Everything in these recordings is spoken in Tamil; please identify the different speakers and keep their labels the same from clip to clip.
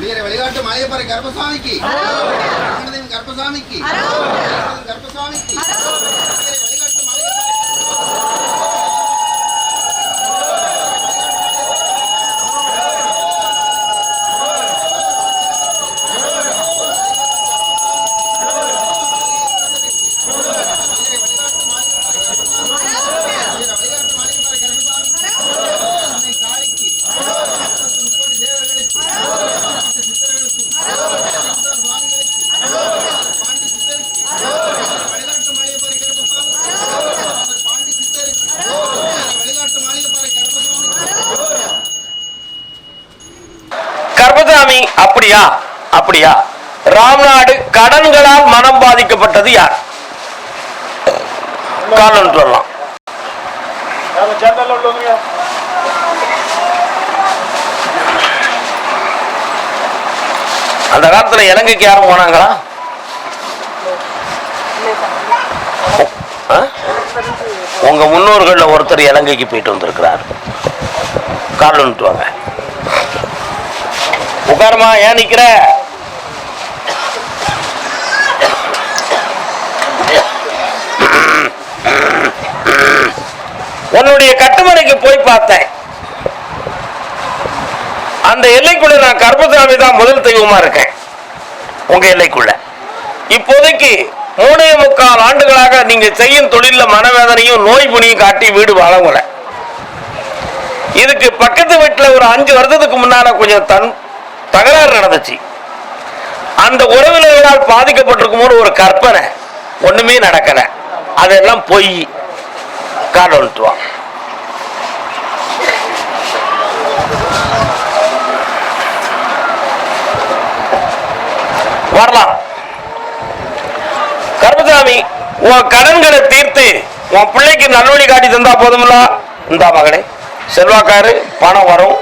Speaker 1: మీరు వెలిగాటు మాయపరి గర్భస్వామికి. గర్భస్వామికి.
Speaker 2: గర్భస్వామికి. அப்படியா? அப்படியா? ராம்நாடு கடன்களால் மனம் பாதிக்கப்பட்டது யார்? காரணம் சொல்லலாம். அந்த காலத்துல இலங்கைக்கு யாரும் போனாங்களா? உங்க முன்னோர்கள்ல ஒருத்தர் இலங்கைக்கு போயிட்டு வந்திருக்கிறார். காரணம் வாங்க. உட்காரமா ஏன் நிக்கிற? உன்னுடைய கட்டுமனைக்கு போய் பார்த்தேன். அந்த எல்லைக்குள்ள நான் கர்ப்பசாமி தான் முதல் தெய்வமா இருக்கேன். உங்க எல்லைக்குள்ள. இப்போதைக்கு மூணே முக்கால் ஆண்டுகளாக நீங்க செய்யும் தொழில மனவேதனையும் நோய் புனியும் காட்டி வீடு வழங்கல இதுக்கு பக்கத்து வீட்டில் ஒரு அஞ்சு வருஷத்துக்கு முன்னால கொஞ்சம் தன் தகராறு நடந்துச்சு. அந்த உறவினர்களால் பாதிக்கப்பட்டிருக்கும் போது ஒரு கற்பனை ஒண்ணுமே நடக்கல. அதெல்லாம் பொய் காரணம் வரலாம். கருமசாமி உன் கடன்களை தீர்த்து உன் பிள்ளைக்கு நல்வழி காட்டி தந்தா போதும்ல இந்தா மகளே செல்வாக்காரு பணம் வரும்.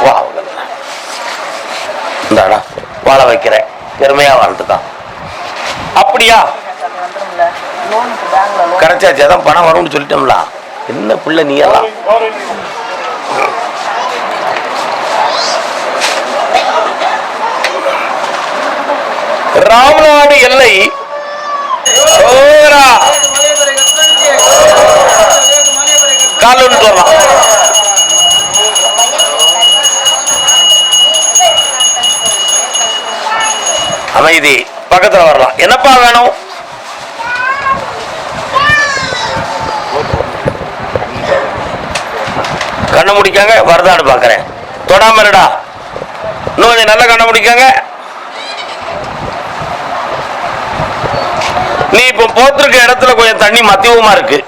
Speaker 2: வா. இந்தாடா வாழ வைக்கிறேன். பெருமையா வாழ்ந்துட்டான். அப்படியா? கிடைச்சாச்சு. அதான் பணம் வரும்னு சொல்லிட்டோம்ல. என்ன பிள்ளை நீ எல்லாம்? ராமநாடு எல்லை. சோரா. காலூன்னு சொல்லலாம் அமைதி. பக்கத்தில் வரலாம். என்னப்பா வேணும்? கண்ணை முடிக்காங்க வரதாடு பார்க்குறேன் தொடாம இருடா. இன்னும் கொஞ்சம் நல்லா கண்ணை முடிக்காங்க. நீ இப்போ போத்திருக்க இடத்துல கொஞ்சம் தண்ணி மத்தியமாக இருக்கு.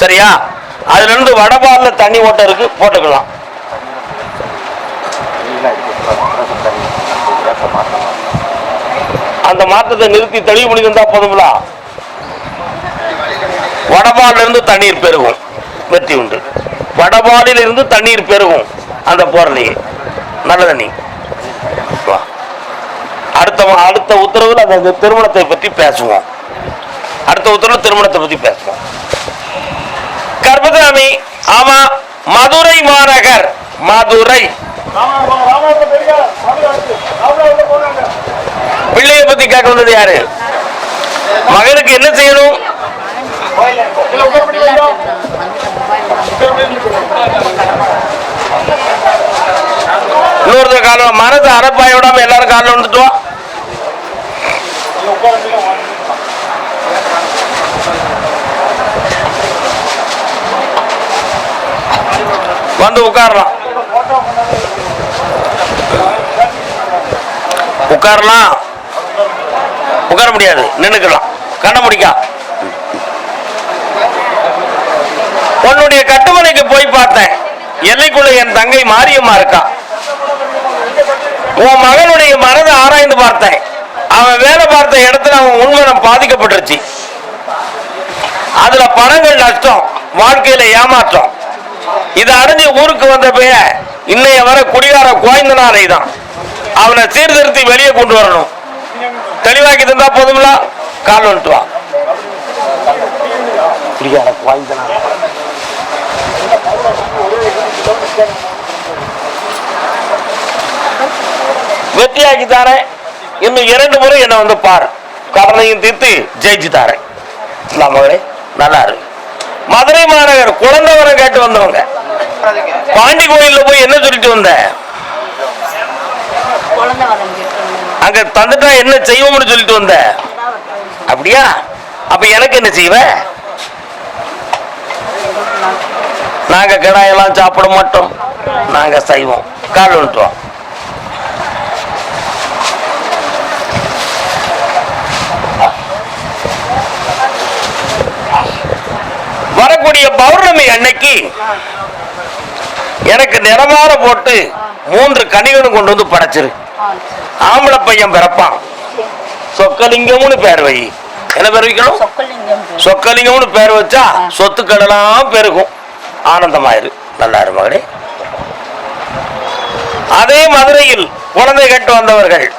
Speaker 2: சரியா? அதுலேருந்து வடபாலில் தண்ணி ஓட்டம் இருக்கு போட்டுக்கலாம். அந்த மாற்றத்தை நிறுத்தி தெளிவு பண்ணி தந்தா போதுங்களா வடபால்ல இருந்து தண்ணீர் பெருகும். வெற்றி உண்டு. வடபாலில் இருந்து தண்ணீர் பெருகும். அந்த போறலையே நல்ல தண்ணி. அடுத்த அடுத்த உத்தரவில் அந்த திருமணத்தை பற்றி பேசுவோம். அடுத்த உத்தரவு திருமணத்தை பற்றி பேசுவோம். கர்பதாமி ஆமா மதுரை மாநகர். மதுரை. பிள்ளைய பத்தி கேட்க வந்தது யாரு? மகனுக்கு என்ன செய்யணும்? இன்னொருத்தர் காலம் மனசு அறப்பாய விடாம எல்லாரும் காலில் வந்துட்டோம் வந்து உட்காரலாம். உட்காரலாம்? உட்கார முடியாது. நின்றுக்கலாம் கண்ண முடிக்கா. உன்னுடைய கட்டுமனைக்கு போய் பார்த்தேன். எல்லைக்குள்ள என் தங்கை மாரியம்மா இருக்கா. உன் மகனுடைய மனதை ஆராய்ந்து பார்த்தேன். அவன் வேலை பார்த்த இடத்துல அவன் உண்மனம் பாதிக்கப்பட்டுருச்சு. அதுல பணங்கள் நஷ்டம் வாழ்க்கையில ஏமாற்றம். இதை அறிஞ்சு ஊருக்கு வந்த பைய இன்னைய வர குடிகார கோயந்தனாரை தான் அவனை சீர்திருத்தி வெளியே கொண்டு வரணும். தெளிவாக்கி தந்தா போதும்ல? கால் வந்துட்டு வா. குடிகார தாரேன். இன்னும் இரண்டு முறை என்ன வந்து பாரு. கடனையும் தீர்த்து ஜெயிச்சு தாரேன். இல்ல நல்லா இருக்கு மதுரை மாநகர் குழந்தை வரம் கேட்டு வந்தவங்க. பாண்டி கோயில்ல போய் என்ன சொல்லிட்டு
Speaker 3: வந்தேன்
Speaker 2: அங்க தந்துட்டா என்ன செய்வோம்னு சொல்லிட்டு வந்த. அப்படியா? அப்ப எனக்கு என்ன செய்வ? நாங்க கடாயெல்லாம் சாப்பிட மாட்டோம். நாங்க செய்வோம். கால் விட்டுவோம் வரக்கூடிய பௌர்ணமி அன்னைக்கு எனக்கு நிறமாற போட்டு மூன்று கனிகளும் கொண்டு வந்து படைச்சிரு. ஆம்பளை பையன் பிறப்பான். சொக்கலிங்கம்னு பேர் வை. என்ன பேர் வைக்கணும். சொக்கலிங்கம்னு பேர் வச்சா சொத்துக்கள் எல்லாம் பெருகும். ஆனந்தமாயிரு. நல்லா மகளே அதே மதுரையில் குழந்தை கட்டு வந்தவர்கள்.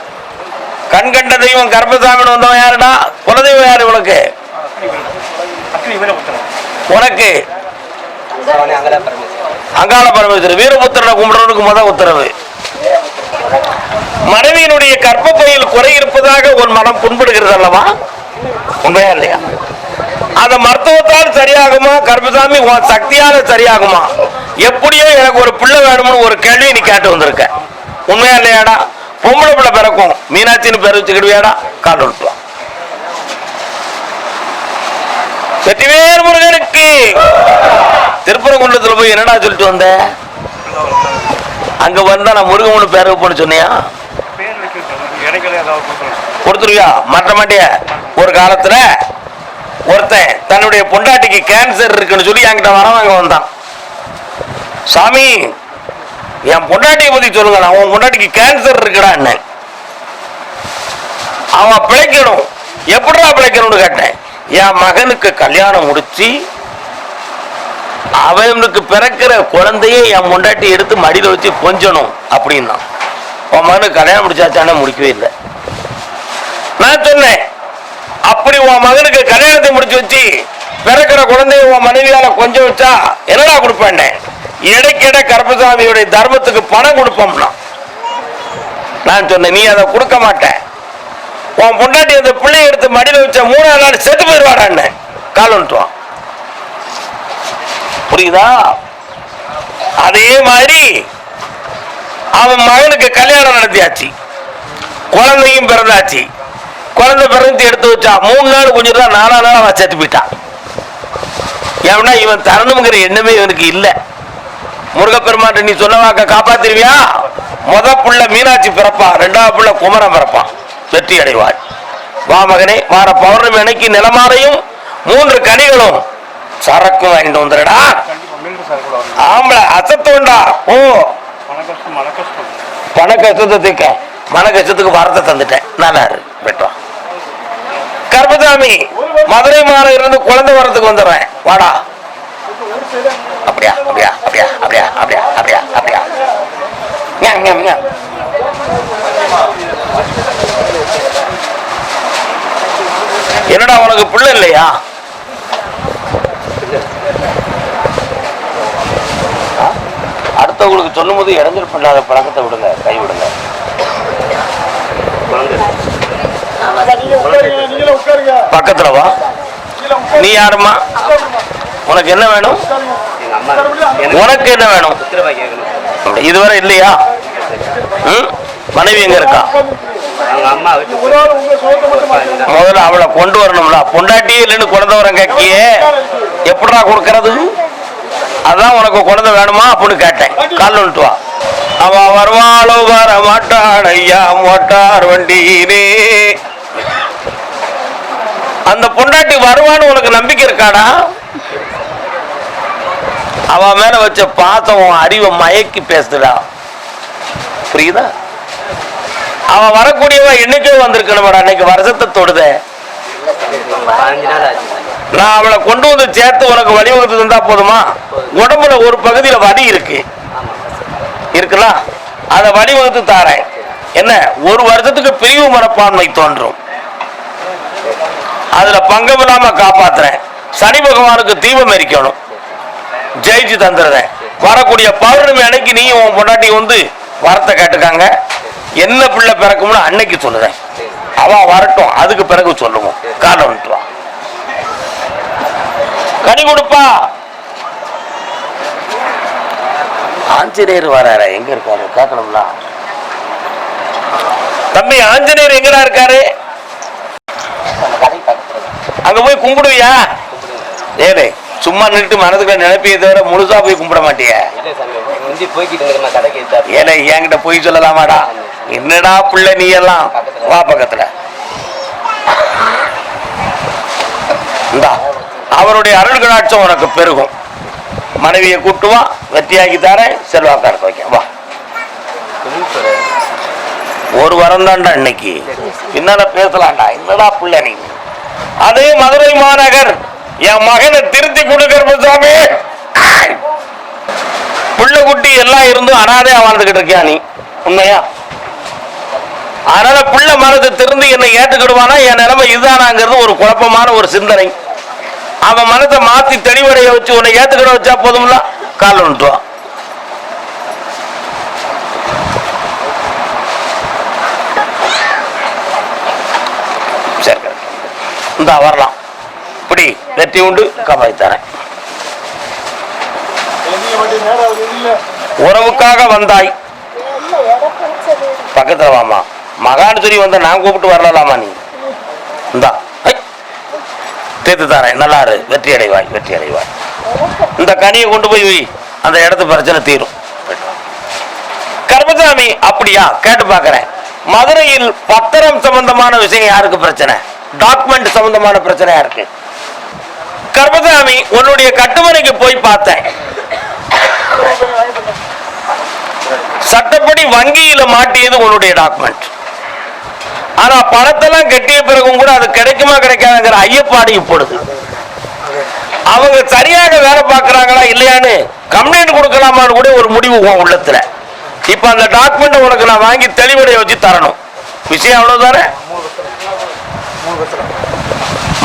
Speaker 2: கண் கண்ட தெய்வம் கர்ப்பசாமின்னு வந்தவன் யாருடா? குலதெய்வம் யாரு உனக்கு உனக்கு. அங்காள பரமேஸ்வரர் வீரபுத்திரனை கும்பிடுறவனுக்கு முத உத்தரவு. மனைவியினுடைய கர்ப்பப்பையில் குறை இருப்பதாக உன் மனம் புண்படுகிறது அல்லவா? உண்மையா இல்லையா? அந்த மருத்துவத்தால் சரியாகுமா? கர்ப்பசாமி உன் சக்தியால சரியாகுமா? எப்படியோ எனக்கு ஒரு பிள்ளை வேணும்னு ஒரு கேள்வி நீ கேட்டு வந்திருக்க. உண்மையா இல்லையாடா? பொம்பளை பிள்ளை பிறக்கும். மீனாட்சின்னு பேர் வச்சுக்கிடுவியாடா? காட்டு விட்டுவான் வெற்றிவேர் முருகனுக்கு திருப்பரங்குன்றத்தில் போய் என்னடா சொல்லிட்டு வந்த? அங்க வந்தா நான் முருகன் பேர் வைப்பேன்னு சொன்னியா? கொடுத்துருவியா? மாட்ட மாட்டியா. ஒரு காலத்துல ஒருத்தன் தன்னுடைய பொண்டாட்டிக்கு கேன்சர் இருக்குன்னு சொல்லி என்கிட்ட வரவங்க வந்தான். சாமி என் பொண்டாட்டியை பத்தி சொல்லுங்க. நான் உன் பொண்டாட்டிக்கு கேன்சர் இருக்குடா என்ன அவன் பிழைக்கணும். எப்படிடா பிழைக்கணும்னு கேட்டேன். என் மகனுக்கு கல்யாணம் முடிச்சு அவனுக்கு பிறக்கிற குழந்தையே என் முண்டாட்டி எடுத்து மடியில் வச்சு கொஞ்சணும் அப்படின்னா உன் மகனுக்கு கல்யாணம் முடிச்சாச்சானே முடிக்கவே இல்லை. நான் சொன்னேன் அப்படி உன் மகனுக்கு கல்யாணத்தை முடிச்சு வச்சு பிறக்கிற குழந்தைய உன் மனைவியால கொஞ்சம் வச்சா என்னடா கொடுப்பேன் இடைக்கிட கருப்பசாமியுடைய தர்மத்துக்கு பணம் கொடுப்போம்னா. நான் சொன்னேன் நீ அதை கொடுக்க மாட்டேன். உன் பொண்டாட்டி அந்த பிள்ளைய எடுத்து மடியில் வச்ச மூணாவது நாள் செத்து போயிடுவாடான்னு. கால் வந்துட்டுவான். புரியுதா? அதே மாதிரி அவன் மகனுக்கு கல்யாணம் நடத்தியாச்சு. குழந்தையும் பிறந்தாச்சு. குழந்தை பிறந்து எடுத்து வச்சா மூணு நாள் கொஞ்சம் தான் நாலா நாள் அவன் செத்து போயிட்டான். ஏன்னா இவன் தரணுங்கிற எண்ணமே இவனுக்கு இல்லை. முருகப்பெருமான் நீ சொன்ன வாக்க காப்பாத்திருவியா? முத புள்ள மீனாட்சி பிறப்பா ரெண்டாவது புள்ள குமரன் பிறப்பான் வெற்றி அடைவாள். வா மகனே வார பௌர்ணமி அன்னைக்கு நிலமாறையும் மூன்று கனிகளும் சரக்கும் வாங்கிட்டு வந்துடுடா ஆம்பளை அசத்தோண்டா. ஓ. பண கஷ்டத்தை தீக்க. மன கஷ்டத்துக்கு வார்த்தை தந்துட்டேன். இரு பெற்றோம் கர்மசாமி மதுரை மாநகர் இருந்து குழந்தை வரத்துக்கு வந்துடுறேன். வாடா. அப்படியா அப்படியா அப்படியா அப்படியா அப்படியா அப்படியா அப்படியா. என்னடா உனக்கு பிள்ளை இல்லையா? மற்றவங்களுக்கு சொல்லும் போது இடைஞ்சல் பண்ணாத பழக்கத்தை விடுங்க கை விடுங்க பக்கத்துல வா. நீ யாருமா உனக்கு என்ன வேணும்? உனக்கு என்ன வேணும்? இதுவரை இல்லையா? மனைவி எங்க இருக்கா? முதல்ல அவளை கொண்டு வரணும்ல. பொண்டாட்டியே இல்லைன்னு குழந்தை வரம் கேட்கியே. எப்படா கொடுக்கறது? அதான் உனக்கு குழந்தை வேணுமா அப்படின்னு கேட்டேன். கால் வந்துட்டு வா. அவ வருவாளோ வர மாட்டாள் ஐயா மோட்டார் வண்டியிலே. அந்த பொண்டாட்டி வருவான்னு உனக்கு நம்பிக்கை இருக்காடா? அவ மேல வச்ச பாத்தம் உன் அறிவை மயக்கி பேசுதுடா. புரியுதா? அவ வரக்கூடியவ என்னைக்கோ வந்திருக்கணும் அன்னைக்கு வருஷத்தை தொடுத. நான் அவளை கொண்டு வந்து சேர்த்து உனக்கு வழிவகுத்து தந்தா போதுமா? உடம்புல ஒரு பகுதியில் வலி இருக்கு. இருக்குல்ல? அதை வழிவகுத்து தாரேன். என்ன? ஒரு வருஷத்துக்கு பிரிவு மனப்பான்மை தோன்றும். அதுல பங்கம் இல்லாம காப்பாத்துறேன். சனி பகவானுக்கு தீபம் எரிக்கணும். ஜெயிச்சு தந்துடுறேன். வரக்கூடிய பௌர்ணமி அன்னைக்கு நீ உன் பொண்டாட்டி வந்து வரத்தை கேட்டுக்காங்க. என்ன பிள்ளை பிறக்கும்னு அன்னைக்கு சொல்லுறேன். அவ வரட்டும் அதுக்கு பிறகு சொல்லுவோம். காலம் வந்துட்டு வா கனி கொடுப்பா. ஆஞ்சநேயர் வராரு? எங்க இருக்காரு? கேட்கணும்ல தம்பி ஆஞ்சநேயர் எங்கடா இருக்காரு? அங்க போய் கும்பிடுவியா? ஏடே சும்மா நின்னுட்டு மனதுக்குள்ள நினைப்பிய தவிர முழுசா போய் கும்பிட மாட்டியா. ஏலே என்கிட்ட போய் சொல்லலாமாடா? என்னடா புள்ள நீ எல்லாம் வா பக்கத்துல. இந்தா அவருடைய அருள் கடாட்சம் உனக்கு பெருகும். மனைவியை கூட்டுவா வெற்றியாக்கி தரேன் செல்வாக்கா இருக்க வைக்க வா. ஒரு வரம் தான்டா இன்னைக்கு. என்னடா பேசலாம்டா. என்னடா புள்ள நீ? அதே மதுரை மாநகர் என் மகனை திருத்தி கொடுக்கிற சாமி. புள்ள குட்டி எல்லாம் இருந்தும் அனாதையா வாழ்ந்துகிட்டு இருக்கியா நீ? உண்மையா? அதனால புள்ள மனது திருந்து என்னை ஏற்றுக்கிடுவானா? என் நிலைமை இதுதானாங்கிறது ஒரு குழப்பமான ஒரு சிந்தனை. அவன் மனதை மாத்தி தெளிவடைய வச்சு உன்னை ஏத்துக்கிட வச்சா போதும்ல? கால் வந்துட்டுவான் சரி. இந்த வரலாம். இப்படி வெற்றி உண்டு கபாய் தரேன். உறவுக்காக வந்தாய். பக்கத்துல வாமா. மகான் சொல்லி வந்த நான் கூப்பிட்டு வரலாமா நீ? இந்தா ஐ. தீர்த்து தரேன் வெற்றி அடைவாய் வெற்றி அடைவாய். இந்த கனியை கொண்டு போய் வை. அந்த இடத்து பிரச்சனை தீரும். கர்மசாமி அப்படியா? கேட்டு பார்க்கறேன். மதுரையில் பத்திரம் சம்பந்தமான விஷயம் யாருக்கு பிரச்சனை? டாக்குமெண்ட் சம்பந்தமான பிரச்சனை யாருக்கு? கர்மசாமி உன்னுடைய கட்டுமனைக்கு போய் பார்த்தேன். சட்டப்படி வங்கியில மாட்டியது உன்னுடைய டாக்குமெண்ட் ஆனா பணத்தெல்லாம் கட்டிய பிறகும் கூட அது கிடைக்குமா கிடைக்காதுங்கிற ஐயப்பாடு இப்பொழுது. அவங்க சரியாக வேலை பார்க்கறாங்களா இல்லையான்னு கம்ப்ளைண்ட் கொடுக்கலாமான்னு கூட ஒரு முடிவு உன் உள்ளத்துல. இப்ப அந்த டாக்குமெண்ட் உனக்கு நான் வாங்கி தெளிவடைய வச்சு தரணும். விஷயம் அவ்வளவுதானே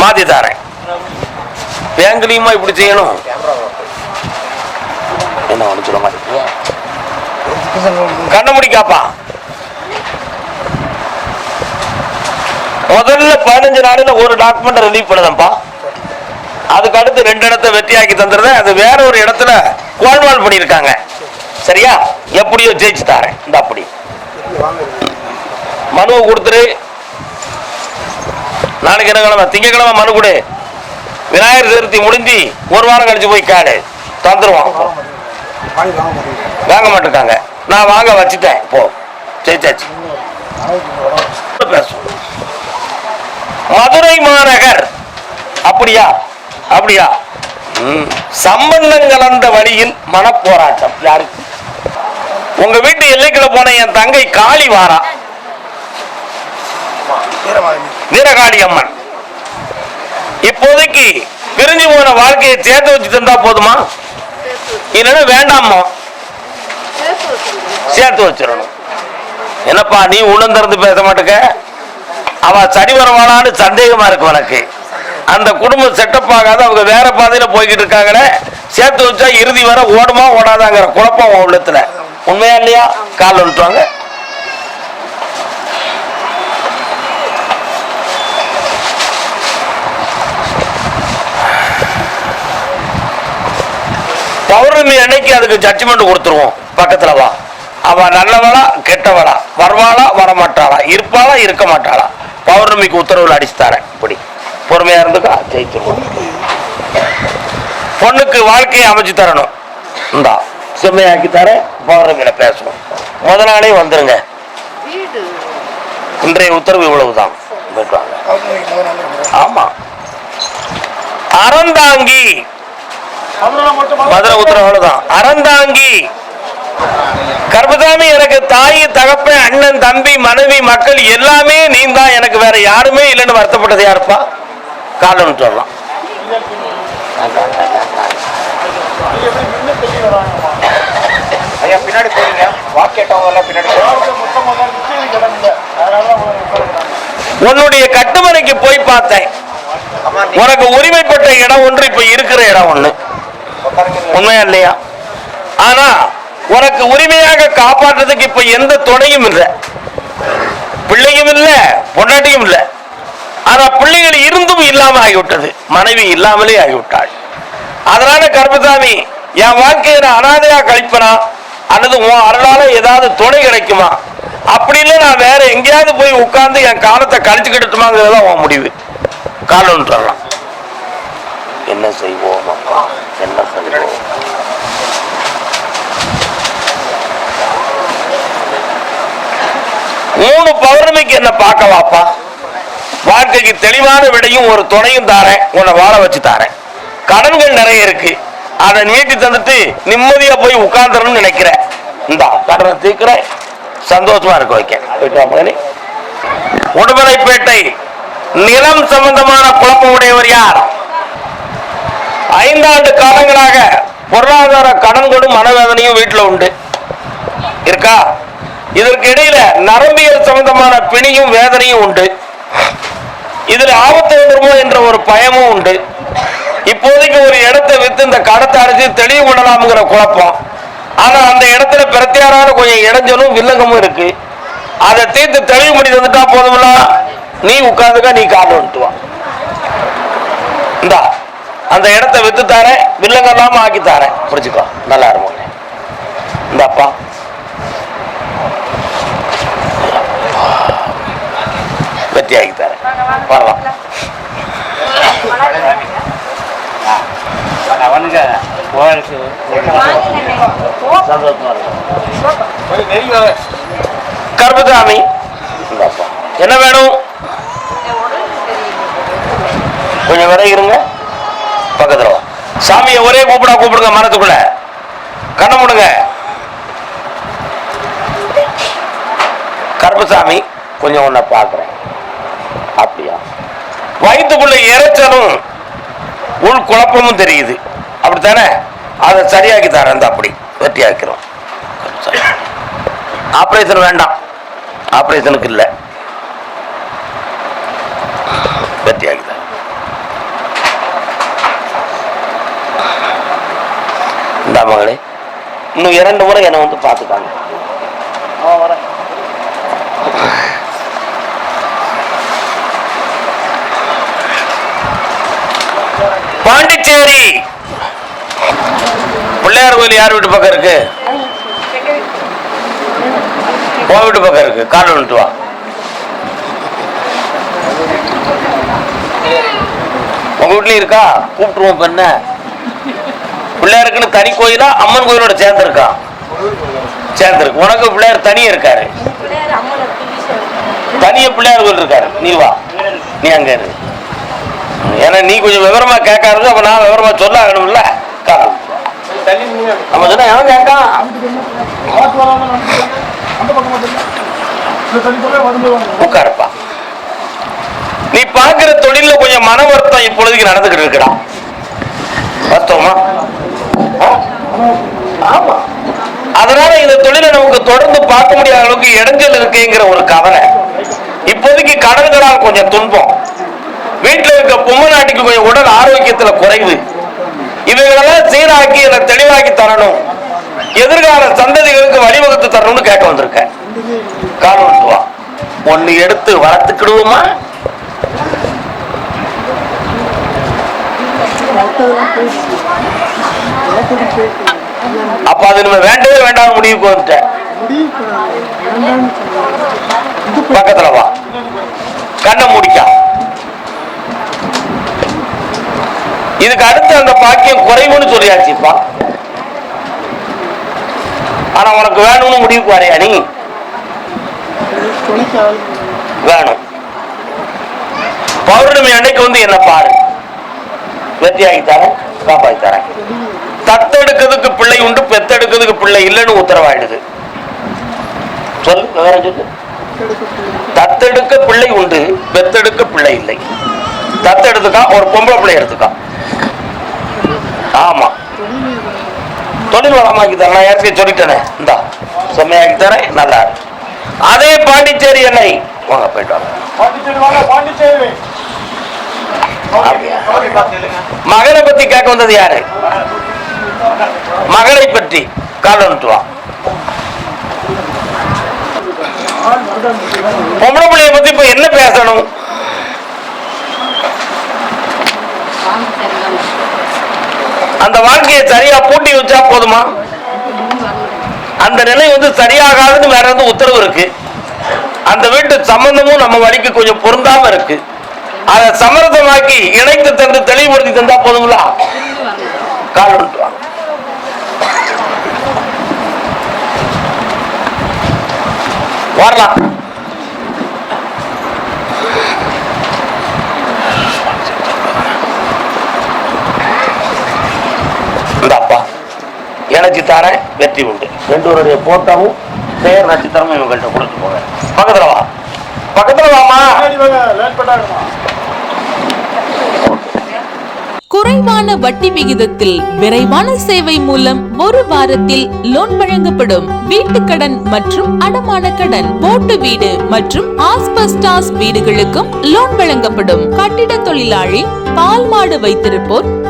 Speaker 2: மாத்தி தரேன். பேங்க்லயுமா இப்படி செய்யணும்? என்ன சொல்ல மாதிரி கண்ண முடிக்காப்பா முதல்ல பதினஞ்சு நாளில் ஒரு டாக்குமெண்ட் ரிலீவ் பண்ணுதப்பா அதுக்கு அடுத்து ரெண்டு இடத்த வெற்றியாக்கி தந்துருந்தேன் அது வேற ஒரு இடத்துல கோல்வால் பண்ணியிருக்காங்க. சரியா? எப்படியோ ஜெயிச்சு தாரேன். இந்த அப்படி. மனுவை கொடுத்துரு. நாளைக்கு என்ன கிழமை திங்கக்கிழமை மனு கொடு. விநாயகர் சதுர்த்தி முடிஞ்சு ஒரு வாரம் கழிச்சு போய் காடு. தந்துருவான் வாங்க மாட்டிருக்காங்க. நான் வாங்க வச்சுட்டேன். போ. ஜெயிச்சாச்சு. மதுரை மாநகர். அப்படியா? அப்படியா? சம்பந்தம் கலந்த வழியில் மனப்போராட்டம். யாருக்கு? உங்க வீட்டு எல்லைக்குள்ள போன என் தங்கை காளி வாரா வீரகாளி அம்மன். இப்போதைக்கு பிரிஞ்சு போன வாழ்க்கையை சேர்த்து வச்சு தந்தா போதுமா? இல்லைன்னா வேண்டாமா சேர்த்து வச்சிடணும். என்னப்பா நீ உணர்ந்திருந்து பேச மாட்டுக்க? அவ சரி வருவானான்னு சந்தேகமா இருக்கு உனக்கு. அந்த குடும்பம் செட்டப் ஆகாத அவங்க வேற பாதையில போய்கிட்டு இருக்காங்களே சேர்த்து வச்சா இறுதி வர ஓடுமா ஓடாதாங்கிற குழப்பம் உள்ளத்துல. உண்மையா இல்லையா? கால் விட்டுவாங்க பௌர்ணமி அன்னைக்கு அதுக்கு ஜட்ஜ்மெண்ட் கொடுத்துருவோம். பக்கத்துல வா. அவ நல்லவளா கெட்டவளா. வருவாளா வரமாட்டாளா. இருப்பாளா இருக்க மாட்டாளா. பௌர்ணமிக்கு உத்தரவுல அடிச்சு தரேன் இப்படி. பொறுமையா இருந்துக்கா ஜெயிச்சிருவோம். பொண்ணுக்கு வாழ்க்கையை அமைச்சு தரணும். இந்தா செம்மையாக்கி தரேன் பௌர்ணமியில பேசணும் முத நாளே வந்துருங்க. இன்றைய உத்தரவு இவ்வளவுதான். ஆமா. அறந்தாங்கி. மதுரை உத்தரவு அவ்வளவுதான். அறந்தாங்கி. கர்மசாமி எனக்கு தாய் தகப்பன் அண்ணன் தம்பி மனைவி மக்கள் எல்லாமே நீ தான் எனக்கு வேற யாருமே இல்லைன்னு வருத்தப்பட்டது யாருப்பா? காலம் சொல்லலாம்
Speaker 4: பின்னாடி போறீங்க. வாக்கு கேட்டவங்க எல்லாம் பின்னாடி
Speaker 2: உன்னுடைய கட்டுமனைக்கு போய் பார்த்தேன். உனக்கு உரிமைப்பட்ட இடம் ஒன்று இப்ப இருக்கிற இடம் ஒண்ணு. உண்மையா இல்லையா? ஆனா உனக்கு உரிமையாக காப்பாற்றுறதுக்கு இப்ப எந்த துணையும் இல்லை. பிள்ளையும் இல்லை பொண்டாட்டியும் இல்லை. ஆனா பிள்ளைகள் இருந்தும் இல்லாம ஆகிவிட்டது. மனைவி இல்லாமலே ஆகிவிட்டாள். அதனால கருப்பசாமி என் வாழ்க்கையை நான் அனாதையா கழிப்பனா? அல்லது உன் அருளால ஏதாவது துணை கிடைக்குமா? அப்படி இல்லை நான் வேற எங்கேயாவது போய் உட்கார்ந்து என் காலத்தை கழிச்சுக்கிட்டுமாங்கிறது தான் உன் முடிவு. காலம் சொல்லலாம் என்ன செய்வோம் அப்பா என்ன செய்வோம்? மூணு பௌர்ணமிக்கு என்ன பார்க்க வாப்பா. வாழ்க்கைக்கு தெளிவான விடையும் ஒரு துணையும் தாரேன். உன்னை வாழ வச்சு தாரேன். கடன்கள் நிறைய இருக்கு. அதை நீட்டி தந்துட்டு நிம்மதியா போய் உட்கார்ந்துடணும்னு நினைக்கிறேன். இந்தா கடனை தீக்கிறேன் சந்தோஷமா இருக்க வைக்க உடுமலைப்பேட்டை நிலம் சம்பந்தமான குழப்பம் உடையவர் யார்? ஐந்தாண்டு காலங்களாக பொருளாதார கடன்களும் மனவேதனையும் வீட்டில் உண்டு. இருக்கா? இதற்கு இடையில நரம்பியல் சம்பந்தமான பிணியும் வேதனையும் உண்டு. இதுல ஆபத்து வந்துருமோ என்ற ஒரு பயமும் உண்டு. இப்போதைக்கு ஒரு இடத்தை வித்து இந்த கடத்தை அடைச்சு தெளிவு கொள்ளலாம்ங்கிற குழப்பம். ஆனா அந்த இடத்துல பிரத்தியாரான கொஞ்சம் இடைஞ்சலும் வில்லங்கமும் இருக்கு. அதை தீர்த்து தெளிவு பண்ணி வந்துட்டா போதும்னா நீ உட்காந்துக்க நீ கால் வந்துட்டு வா. இந்தா அந்த இடத்த வித்து தாரேன் வில்லங்க இல்லாம ஆக்கி தாரேன். புரிஞ்சுக்கோ? நல்லா இருக்கும். இந்தாப்பா. வெற்றி ஆக்கி தரேன் வரலாம்
Speaker 4: அவனுங்க கோயிலுக்கு
Speaker 2: சந்தோஷமா இருக்கும்
Speaker 4: கொஞ்சம் நெருங்கி வர
Speaker 2: கருப்பசாமி இந்தாப்பா என்ன வேணும் கொஞ்சம் விலை இருங்க பக்கத்துல சாமியை ஒரே கூப்பிடா கூப்பிடுங்க மனத்துக்குள்ள கண்ண முடுங்க. கருப்பசாமி கொஞ்சம் உன்னை பார்க்குறேன். அப்படியா வயிற்றுக்குள்ள இறைச்சலும் உள் குழப்பமும் தெரியுது. அப்படித்தானே? அதை சரியாக்கி தரேன் அப்படி. வெட்டி ஆக்கிறோம் ஆப்ரேஷன் வேண்டாம். ஆப்ரேஷனுக்கு இல்லை. வெட்டி ஆக்கி தரேன். இந்த மகளே இன்னும் இரண்டு முறை என்னை வந்து பார்த்துக்காங்க பாண்டிச்சேரி. பிள்ளையார் கோயில் யார் வீட்டு பக்கம் இருக்கு? உன் வீட்டு பக்கம் இருக்கு. கால் வந்துட்டு வா. உங்க வீட்லயும் இருக்கா? கூப்பிட்டுருவோம் பெண்ண பிள்ளையாருக்குன்னு தனி கோயிலா? அம்மன் கோயிலோட சேர்ந்திருக்கா? சேர்ந்திருக்கு. உனக்கு பிள்ளையார் தனியா இருக்காரு. தனிய பிள்ளையார் கோயில் இருக்காரு. நீ வா. நீ அங்க இரு. ஏன்னா நீ கொஞ்சம் விவரமா கேட்காரு அப்ப நான் விவரமா சொல்ல ஆகணும்ல? காரணம் நம்ம சொன்னா எவன் கேட்கான்? உட்காருப்பா. நீ பாக்குற தொழில கொஞ்சம் மன வருத்தம் இப்பொழுதுக்கு நடந்துகிட்டு இருக்குடா. வருத்தமா? ஆமா. அதனால இந்த தொழிலை நமக்கு தொடர்ந்து பார்க்க முடியாத அளவுக்கு இடைஞ்சல் இருக்குங்கிற ஒரு கவலை. இப்போதைக்கு கடன்களால் கொஞ்சம் துன்பம். வீட்டில் இருக்க பொம்மநாட்டிக்கு கொஞ்சம் உடல் ஆரோக்கியத்துல குறைவு இவைகளெல்லாம் சீராக்கி என தெளிவாக்கி தரணும். எதிர்கால சந்ததிகளுக்கு வழிவகுத்து தரணும்னு கேட்க வந்திருக்கேன். கால் ஒன்னு எடுத்து வளர்த்துக்கிடுவோமா? அப்ப அது நம்ம வேண்டவே வேண்டாம் முடிவுக்கு வந்துட்டேன். பக்கத்துல வா. கண்ணை முடிக்கா. இதுக்கு அடுத்து அந்த பாக்கியம் குறைவுன்னு சொல்லியாச்சுப்பா. ஆனா உனக்கு வேணும்னு முடிவுக்கு வரையா நீ? வேணும். பௌர்ணமி அன்னைக்கு வந்து என்ன பாரு. வெற்றியாகி தரேன் காப்பாத்தி தரேன். தத்தெடுக்கிறதுக்கு பிள்ளை உண்டு பெத்தெடுக்கிறதுக்கு பிள்ளை இல்லைன்னு உத்தரவாயிடுது. சொல்லு வேற சொல்லு. தத்தெடுக்க பிள்ளை உண்டு பெத்தெடுக்க பிள்ளை இல்லை. தத்தெடுத்துக்கா ஒரு பொம்பளை பிள்ளை எடுத்துக்கா. ஆமா. தொழில் வளமாக்கி தரேன் நான் ஏற்கனவே சொல்லிட்டேனே. இந்தா செம்மையாக்கி தரேன் நல்லா. அதே பாண்டிச்சேரி எண்ணெய் வாங்க போயிட்டு. மகனை பத்தி கேட்க வந்தது யாரு? மகளை பற்றி கால் வந்துட்டு வா பொம்பளை பிள்ளைய பத்தி இப்ப என்ன பேசணும்? அந்த வாழ்க்கையை சரியா பூட்டி வச்சா போதுமா? அந்த நிலை வந்து சரியாகாதுன்னு வேற எதுவும் உத்தரவு இருக்கு. அந்த வீட்டு சம்பந்தமும் நம்ம வழிக்கு கொஞ்சம் பொருந்தாம இருக்கு. அதை சமரசமாக்கி இணைத்து தந்து தெளிவுபடுத்தி தந்தா போதுங்களா கால் வரலாம் இந்தாப்பா தரேன் வெற்றி உண்டு. ரெண்டு பேருடைய போட்டாவும் பெயர் நட்சத்திரமும் இவங்கள்ட்ட கொடுத்து போங்க பக்கத்துல வா. பக்கத்துல வாமா
Speaker 3: குறைவான வட்டி விகிதத்தில் விரைவான சேவை மூலம் ஒரு வாரத்தில் லோன் வழங்கப்படும் வீட்டு கடன் மற்றும் அடமான கடன். போட்டு வீடு மற்றும் ஆஸ்பஸ்டாஸ் வீடுகளுக்கும் லோன் வழங்கப்படும். கட்டிட தொழிலாளி பால் மாடு வைத்திருப்போர்